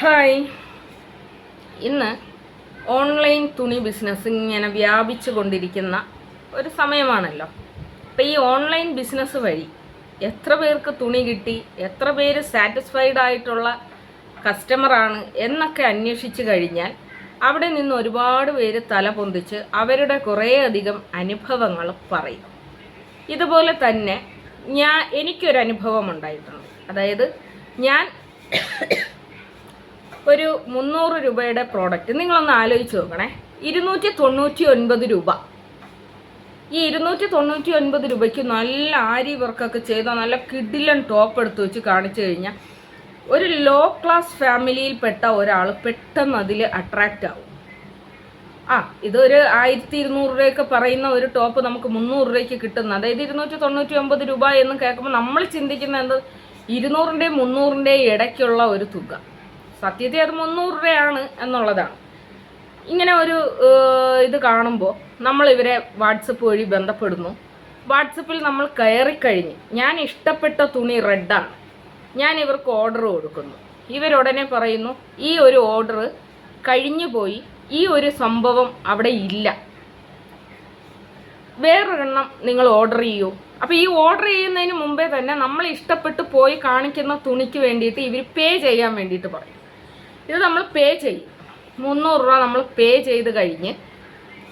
Hi. ഇന്ന് online തുണി business ഇങ്ങനെ വ്യാപിച്ചു കൊണ്ടിരിക്കുന്ന ഒരു സമയമാണല്ലോ. അപ്പം ഈ ഓൺലൈൻ ബിസിനസ് വഴി എത്ര പേർക്ക് തുണി കിട്ടി എത്ര പേര് സാറ്റിസ്ഫൈഡ് ആയിട്ടുള്ള കസ്റ്റമറാണ് എന്നൊക്കെ അന്വേഷിച്ചു കഴിഞ്ഞാൽ അവിടെ നിന്ന് ഒരുപാട് പേര് തല പൊന്തിച്ച് അവരുടെ കുറേയധികം അനുഭവങ്ങൾ പറയും. ഇതുപോലെ തന്നെ ഞാൻ എനിക്കൊരു അനുഭവം ഉണ്ടായിട്ടുണ്ട്. അതായത് ഞാൻ ഒരു മുന്നൂറ് രൂപയുടെ പ്രോഡക്റ്റ് നിങ്ങളൊന്ന് ആലോചിച്ച് നോക്കണേ. ഇരുന്നൂറ്റി തൊണ്ണൂറ്റി ഒൻപത് രൂപ. ഈ ഇരുന്നൂറ്റി തൊണ്ണൂറ്റി ഒൻപത് രൂപയ്ക്ക് നല്ല ആരി വർക്കൊക്കെ ചെയ്ത നല്ല കിഡിലൻ ടോപ്പ് എടുത്ത് വെച്ച് കാണിച്ചു കഴിഞ്ഞാൽ ഒരു ലോ ക്ലാസ് ഫാമിലിയിൽപ്പെട്ട ഒരാൾ പെട്ടെന്ന് അതിൽ അട്രാക്റ്റ് ആവും. ആ ഇതൊരു ആയിരത്തി ഇരുന്നൂറ് രൂപയൊക്കെ പറയുന്ന ഒരു ടോപ്പ് നമുക്ക് മുന്നൂറ് രൂപയ്ക്ക് കിട്ടുന്ന അതായത് ഇരുന്നൂറ്റി തൊണ്ണൂറ്റി ഒമ്പത് രൂപ എന്ന് കേൾക്കുമ്പോൾ നമ്മൾ ചിന്തിക്കുന്ന എന്ത്? ഇരുന്നൂറിന്റെയും മുന്നൂറിന്റെയും ഇടയ്ക്കുള്ള ഒരു തുക. സത്യത്തിൽ അത് മുന്നൂറ് രൂപയാണ് എന്നുള്ളതാണ്. ഇങ്ങനെ ഒരു ഇത് കാണുമ്പോൾ നമ്മൾ ഇവരെ വാട്സപ്പ് വഴി ബന്ധപ്പെടുന്നു. വാട്സപ്പിൽ നമ്മൾ കയറി കയറിക്കഴിഞ്ഞ് ഞാൻ ഇഷ്ടപ്പെട്ട തുണി റെഡാണ്. ഞാൻ ഇവർക്ക് ഓർഡർ കൊടുക്കുന്നു. ഇവരുടനെ പറയുന്നു ഈ ഒരു ഓർഡർ കഴിഞ്ഞു പോയി. ഈ ഒരു സംഭവം അവിടെ ഇല്ല. വേറൊരെണ്ണം നിങ്ങൾ ഓർഡർ ചെയ്യൂ. അപ്പോൾ ഈ ഓർഡർ ചെയ്യുന്നതിന് മുമ്പേ തന്നെ നമ്മൾ ഇഷ്ടപ്പെട്ട് പോയി കാണിക്കുന്ന തുണിക്ക് വേണ്ടിയിട്ട് ഇവർ പേ ചെയ്യാൻ വേണ്ടിയിട്ട് പറയും. ഇത് നമ്മൾ പേ ചെയ്യും. മുന്നൂറ് രൂപ നമ്മൾ പേ ചെയ്ത് കഴിഞ്ഞ്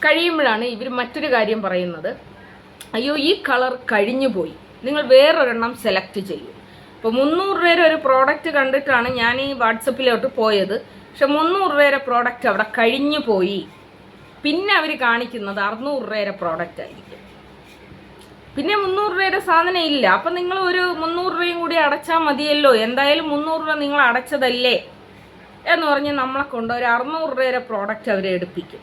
കഴിയുമ്പോഴാണ് ഇവർ മറ്റൊരു കാര്യം പറയുന്നത്. അയ്യോ ഈ കളർ കഴിഞ്ഞു പോയി. നിങ്ങൾ വേറൊരെണ്ണം സെലക്ട് ചെയ്യും. ഇപ്പോൾ മുന്നൂറ് രൂപയുടെ ഒരു പ്രോഡക്റ്റ് കണ്ടിട്ടാണ് ഞാൻ ഈ വാട്സപ്പിലോട്ട് പോയത്. പക്ഷെ മുന്നൂറ് രൂപയുടെ പ്രോഡക്റ്റ് അവിടെ കഴിഞ്ഞു പോയി. പിന്നെ അവർ കാണിക്കുന്നത് അറുന്നൂറ് രൂപയുടെ പ്രോഡക്റ്റ് ആയിരിക്കും. പിന്നെ മുന്നൂറ് രൂപയുടെ സാധനം ഇല്ല. അപ്പം നിങ്ങൾ ഒരു മുന്നൂറ് രൂപയും കൂടി അടച്ചാൽ മതിയല്ലോ. എന്തായാലും മുന്നൂറ് രൂപ നിങ്ങൾ അടച്ചതല്ലേ? എന്ന് പറഞ്ഞ് നമ്മളെ കൊണ്ട് ഒരു അറുന്നൂറ് രൂപയുടെ പ്രോഡക്റ്റ് അവരെ എടുപ്പിക്കും.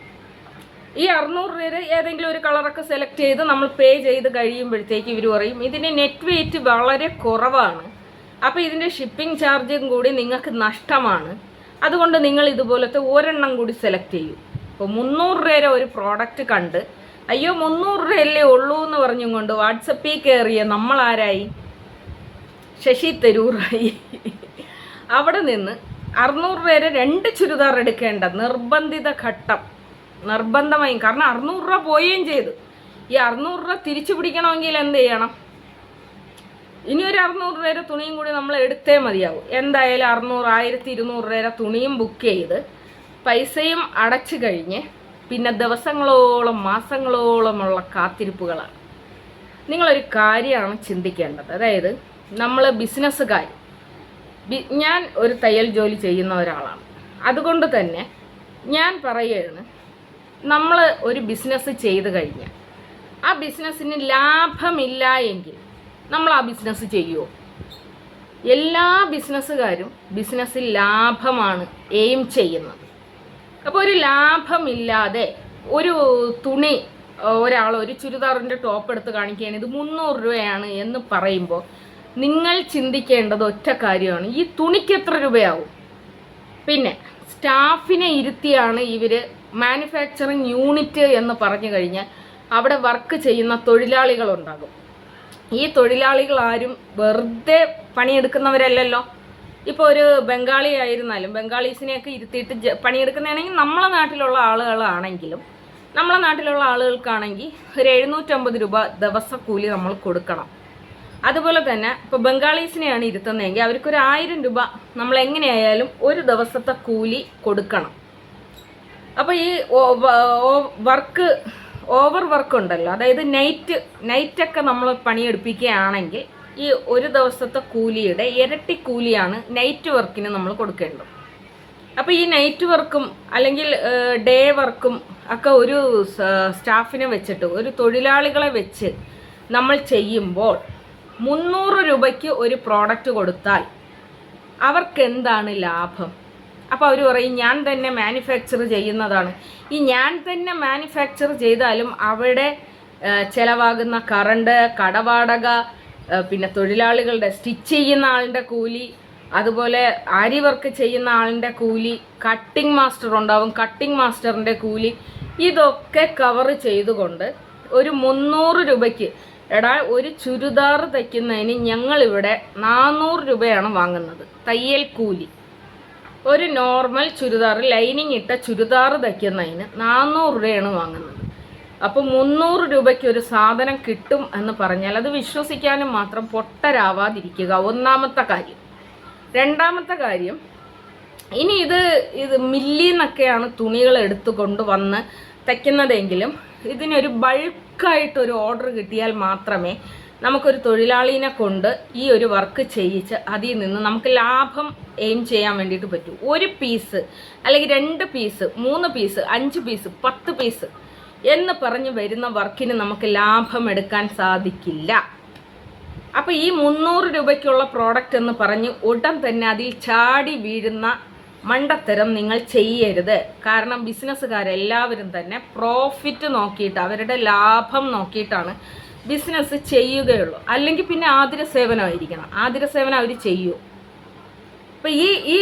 ഈ അറുന്നൂറ് രൂപ ഏതെങ്കിലും ഒരു കളറൊക്കെ സെലക്ട് ചെയ്ത് നമ്മൾ പേ ചെയ്ത് കഴിയുമ്പോഴത്തേക്ക് ഇവർ പറയും ഇതിന്റെ നെറ്റ് വെയിറ്റ് വളരെ കുറവാണ്. അപ്പോൾ ഇതിന്റെ ഷിപ്പിംഗ് ചാർജും കൂടി നിങ്ങൾക്ക് നഷ്ടമാണ്. അതുകൊണ്ട് നിങ്ങൾ ഇതുപോലത്തെ ഒരെണ്ണം കൂടി സെലക്ട് ചെയ്യും. ഇപ്പോൾ മുന്നൂറ് രൂപയുടെ ഒരു പ്രോഡക്റ്റ് കണ്ട് അയ്യോ മുന്നൂറ് രൂപയല്ലേ ഉള്ളൂ എന്ന് പറഞ്ഞും കൊണ്ട് വാട്സപ്പിൽ കയറിയ നമ്മളാരായി? ശശി തരൂറായി. അവിടെ നിന്ന് അറുന്നൂറ് പേര് രണ്ട് ചുരിദാർ എടുക്കേണ്ട നിർബന്ധിത ഘട്ടം. നിർബന്ധമായും. കാരണം അറുന്നൂറ് രൂപ പോവുകയും ചെയ്തു. ഈ അറുന്നൂറ് രൂപ തിരിച്ചു പിടിക്കണമെങ്കിൽ എന്ത് ചെയ്യണം? ഇനി ഒരു അറുന്നൂറ് രൂപ തുണിയും കൂടി നമ്മൾ എടുത്തേ മതിയാവും. എന്തായാലും അറുന്നൂറ് ആയിരത്തി ഇരുന്നൂറ് രൂപ തുണിയും ബുക്ക് ചെയ്ത് പൈസയും അടച്ചു കഴിഞ്ഞ് പിന്നെ ദിവസങ്ങളോളം മാസങ്ങളോളമുള്ള കാത്തിരിപ്പുകളാണ്. നിങ്ങളൊരു കാര്യമാണ് ചിന്തിക്കേണ്ടത്. അതായത് നമ്മൾ ബിസിനസ്സുകാർ ഞാൻ ഒരു തയ്യൽ ജോലി ചെയ്യുന്ന ഒരാളാണ്. അതുകൊണ്ട് തന്നെ ഞാൻ പറയുകയാണ് നമ്മൾ ഒരു ബിസിനസ് ചെയ്ത് കഴിഞ്ഞാൽ ആ ബിസിനസ്സിന് ലാഭമില്ല എങ്കിൽ നമ്മൾ ആ ബിസിനസ് ചെയ്യുമോ എല്ലാ ബിസിനസ്സുകാരും ബിസിനസ്സിൽ ലാഭമാണ് എയിം ചെയ്യുന്നത്. അപ്പോൾ ഒരു ലാഭമില്ലാതെ ഒരു തുണി ഒരാൾ ഒരു ചുരിദാറിന്റെ ടോപ്പ് എടുത്ത് കാണിക്കുകയാണ് ഇത് മുന്നൂറ് രൂപയാണ് എന്ന് പറയുമ്പോൾ നിങ്ങൾ ചിന്തിക്കേണ്ടത് ഒറ്റ കാര്യമാണ്. ഈ തുണിക്ക് എത്ര രൂപയാവും? പിന്നെ സ്റ്റാഫിനെ ഇരുത്തിയാണ് ഇവർ മാനുഫാക്ചറിങ് യൂണിറ്റ് എന്ന് പറഞ്ഞു കഴിഞ്ഞാൽ അവിടെ വർക്ക് ചെയ്യുന്ന തൊഴിലാളികളുണ്ടാകും. ഈ തൊഴിലാളികൾ ആരും വെറുതെ പണിയെടുക്കുന്നവരല്ലല്ലോ. ഇപ്പോൾ ഒരു ബംഗാളി ആയിരുന്നാലും ബംഗാളീസിനെയൊക്കെ ഇരുത്തിയിട്ട് പണിയെടുക്കുന്നതാണെങ്കിൽ നമ്മളെ നാട്ടിലുള്ള ആളുകളാണെങ്കിലും നമ്മളെ നാട്ടിലുള്ള ആളുകൾക്കാണെങ്കിൽ ഒരു എഴുന്നൂറ്റമ്പത് രൂപ ദിവസക്കൂലി നമ്മൾ കൊടുക്കണം. അതുപോലെ തന്നെ ഇപ്പോൾ ബംഗാളീസിനെയാണ് ഇരുത്തുന്നതെങ്കിൽ അവർക്കൊരു ആയിരം രൂപ നമ്മൾ എങ്ങനെയായാലും ഒരു ദിവസത്തെ കൂലി കൊടുക്കണം. അപ്പോൾ ഈ വർക്ക് ഓവർ വർക്ക് ഉണ്ടല്ലോ. അതായത് നൈറ്റ് നൈറ്റൊക്കെ നമ്മൾ പണിയെടുപ്പിക്കുകയാണെങ്കിൽ ഈ ഒരു ദിവസത്തെ കൂലിയുടെ ഇരട്ടി കൂലിയാണ് നൈറ്റ് വർക്കിന് നമ്മൾ കൊടുക്കേണ്ടത്. അപ്പോൾ ഈ നൈറ്റ് വർക്കും അല്ലെങ്കിൽ ഡേ വർക്കും ഒക്കെ ഒരു സ്റ്റാഫിനെ വെച്ചിട്ട് ഒരു തൊഴിലാളികളെ വെച്ച് നമ്മൾ ചെയ്യുമ്പോൾ മുന്നൂറ് രൂപയ്ക്ക് ഒരു പ്രോഡക്റ്റ് കൊടുത്താൽ അവർക്ക് എന്താണ് ലാഭം? അപ്പോൾ അവർ പറയും ഞാൻ തന്നെ മാനുഫാക്ചർ ചെയ്യുന്നതാണ്. ഈ ഞാൻ തന്നെ മാനുഫാക്ചർ ചെയ്താലും അവിടെ ചിലവാകുന്ന കറണ്ട് കടവാടക പിന്നെ തൊഴിലാളികളുടെ സ്റ്റിച്ച് ചെയ്യുന്ന ആളിന്റെ കൂലി അതുപോലെ അരി വർക്ക് ചെയ്യുന്ന ആളിന്റെ കൂലി കട്ടിംഗ് മാസ്റ്റർ ഉണ്ടാവും. കട്ടിംഗ് മാസ്റ്ററിന്റെ കൂലി ഇതൊക്കെ കവർ ചെയ്തുകൊണ്ട് ഒരു മുന്നൂറ് രൂപയ്ക്ക് എടാ ഒരു ചുരിദാർ തയ്ക്കുന്നതിന് ഞങ്ങളിവിടെ നാനൂറ് രൂപയാണ് വാങ്ങുന്നത്. തയ്യൽ കൂലി. ഒരു നോർമൽ ചുരിദാർ ലൈനിങ് ഇട്ട ചുരിദാർ തയ്ക്കുന്നതിന് നാനൂറ് രൂപയാണ് വാങ്ങുന്നത്. അപ്പോൾ മുന്നൂറ് രൂപയ്ക്ക് ഒരു സാധനം കിട്ടും എന്ന് പറഞ്ഞാൽ അത് വിശ്വസിക്കാനും മാത്രം പൊട്ടരാവാതിരിക്കുക. ഒന്നാമത്തെ കാര്യം. രണ്ടാമത്തെ കാര്യം ഇനി ഇത് ഇത് മില്ലിന്നൊക്കെയാണ് തുണികൾ എടുത്തുകൊണ്ട് കൊണ്ടുവന്ന് തയ്ക്കുന്നതെങ്കിലും ഇതിനൊരു ബൾക്കായിട്ടൊരു ഓർഡർ കിട്ടിയാൽ മാത്രമേ നമുക്കൊരു തൊഴിലാളിനെ കൊണ്ട് ഈ ഒരു വർക്ക് ചെയ്യിച്ച് അതിൽ നിന്ന് നമുക്ക് ലാഭം എയിം ചെയ്യാൻ വേണ്ടിയിട്ട് പറ്റൂ. ഒരു പീസ് അല്ലെങ്കിൽ രണ്ട് പീസ് മൂന്ന് പീസ് അഞ്ച് പീസ് പത്ത് പീസ് എന്ന് പറഞ്ഞ് വരുന്ന വർക്കിന് നമുക്ക് ലാഭം എടുക്കാൻ സാധിക്കില്ല. അപ്പോൾ ഈ മുന്നൂറ് രൂപയ്ക്കുള്ള പ്രോഡക്റ്റ് എന്ന് പറഞ്ഞ് ഉടൻ തന്നെ അതിൽ ചാടി വീഴുന്ന മണ്ടത്തരം നിങ്ങൾ ചെയ്യരുത്. കാരണം ബിസിനസ്സുകാരെല്ലാവരും തന്നെ പ്രോഫിറ്റ് നോക്കിയിട്ട് അവരുടെ ലാഭം നോക്കിയിട്ടാണ് ബിസിനസ് ചെയ്യുകയുള്ളൂ. അല്ലെങ്കിൽ പിന്നെ ആതിര സേവനമായിരിക്കണം ആതിര സേവനം അവർ ചെയ്യൂ. അപ്പം ഈ ഈ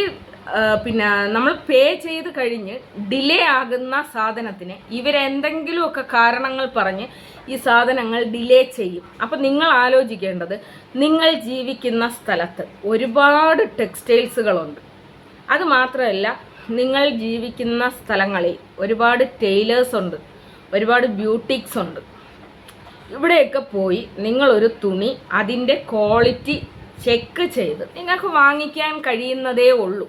പിന്നെ നമ്മൾ പേ ചെയ്ത് കഴിഞ്ഞ് ഡിലേ ആകുന്ന സാധനത്തിന് ഇവരെന്തെങ്കിലുമൊക്കെ കാരണങ്ങൾ പറഞ്ഞ് ഈ സാധനങ്ങൾ ഡിലേ ചെയ്യും. അപ്പം നിങ്ങൾ ആലോചിക്കേണ്ടത് നിങ്ങൾ ജീവിക്കുന്ന സ്ഥലത്ത് ഒരുപാട് ടെക്സ്റ്റൈൽസുകളുണ്ട് അത് മാത്രമല്ല നിങ്ങൾ ജീവിക്കുന്ന സ്ഥലങ്ങളിൽ ഒരുപാട് ടൈലേഴ്സ് ഉണ്ട് ഒരുപാട് ബ്യൂട്ടിക്സ് ഉണ്ട്. ഇവിടെയൊക്കെ പോയി നിങ്ങളൊരു തുണി അതിന്റെ ക്വാളിറ്റി ചെക്ക് ചെയ്ത് നിങ്ങൾക്ക് വാങ്ങിക്കാൻ കഴിയുന്നതേ ഉള്ളൂ.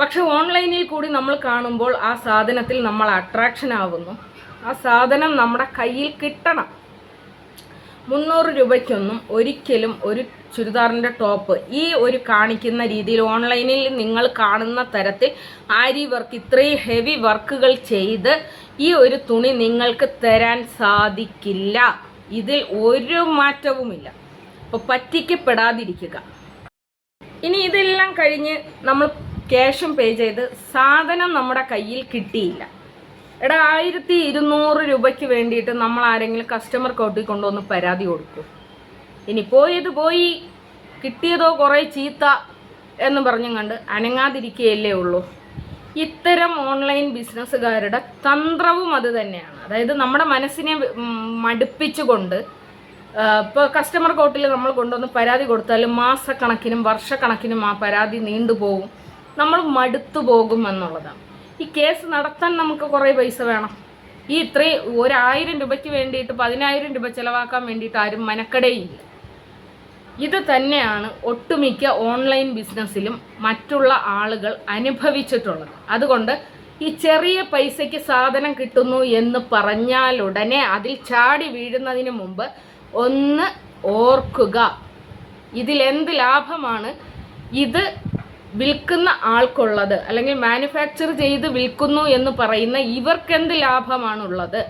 പക്ഷെ ഓൺലൈനിൽ കൂടി നമ്മൾ കാണുമ്പോൾ ആ സാധനത്തിൽ നമ്മൾ അട്രാക്ഷൻ ആവുന്നു. ആ സാധനം നമ്മുടെ കയ്യിൽ കിട്ടണം. മുന്നൂറ് രൂപയ്ക്കൊന്നും ഒരിക്കലും ഒരു ചുരിദാറിന്റെ ടോപ്പ് ഈ ഒരു കാണിക്കുന്ന രീതിയിൽ ഓൺലൈനിൽ നിങ്ങൾ കാണുന്ന തരത്തിൽ ആരി വർക്ക് ഇത്രയും ഹെവി വർക്കുകൾ ചെയ്ത് ഈ ഒരു തുണി നിങ്ങൾക്ക് തരാൻ സാധിക്കില്ല. ഇതിൽ ഒരു മാറ്റവുമില്ല. അപ്പോൾ പറ്റിക്കപ്പെടാതിരിക്കുക. ഇനി ഇതെല്ലാം കഴിഞ്ഞ് നമ്മൾ ക്യാഷും പേ ചെയ്ത് സാധനം നമ്മുടെ കയ്യിൽ കിട്ടിയില്ല. എടാ ആയിരത്തി ഇരുന്നൂറ് രൂപയ്ക്ക് വേണ്ടിയിട്ട് നമ്മൾ ആരെങ്കിലും കസ്റ്റമർ കോട്ടിൽ കൊണ്ടുവന്ന് പരാതി കൊടുക്കും. ഇനി പോയത് പോയി കിട്ടിയതോ കുറേ ചീത്ത എന്ന് പറഞ്ഞും കണ്ട് അനങ്ങാതിരിക്കുകയല്ലേ ഉള്ളൂ. ഇത്തരം ഓൺലൈൻ ബിസിനസ്സുകാരുടെ തന്ത്രവും അത് തന്നെയാണ്. അതായത് നമ്മുടെ മനസ്സിനെ മടുപ്പിച്ചുകൊണ്ട് ഇപ്പോൾ കസ്റ്റമർ കോർട്ടിൽ നമ്മൾ കൊണ്ടുവന്ന് പരാതി കൊടുത്താൽ മാസക്കണക്കിനും വർഷക്കണക്കിനും ആ പരാതി നീണ്ടുപോകും നമ്മൾ മടുത്തു പോകും എന്നുള്ളതാണ്. ഈ കേസ് നടത്താൻ നമുക്ക് കുറേ പൈസ വേണം. ഈ ഇത്രയും ഒരായിരം രൂപയ്ക്ക് വേണ്ടിയിട്ട് പതിനായിരം രൂപ ചിലവാക്കാൻ വേണ്ടിയിട്ട് ആരും മനക്കടയില്ല. ഇത് തന്നെയാണ് ഒട്ടുമിക്ക ഓൺലൈൻ ബിസിനസ്സിലും മറ്റുള്ള ആളുകൾ അനുഭവിച്ചിട്ടുള്ളത്. അതുകൊണ്ട് ഈ ചെറിയ പൈസയ്ക്ക് സാധനം കിട്ടുന്നു എന്ന് പറഞ്ഞാലുടനെ അതിൽ ചാടി വീഴുന്നതിന് മുമ്പ് ഒന്ന് ഓർക്കുക. ഇതിലെന്ത് ലാഭമാണ്? ഇത് വിൽക്കുന്ന ആൾക്കുള്ളത് അല്ലെങ്കിൽ മാനുഫാക്ചർ ചെയ്ത് വിൽക്കുന്നു എന്ന് പറയുന്ന ഇവർക്കെന്ത് ലാഭമാണുള്ളത്?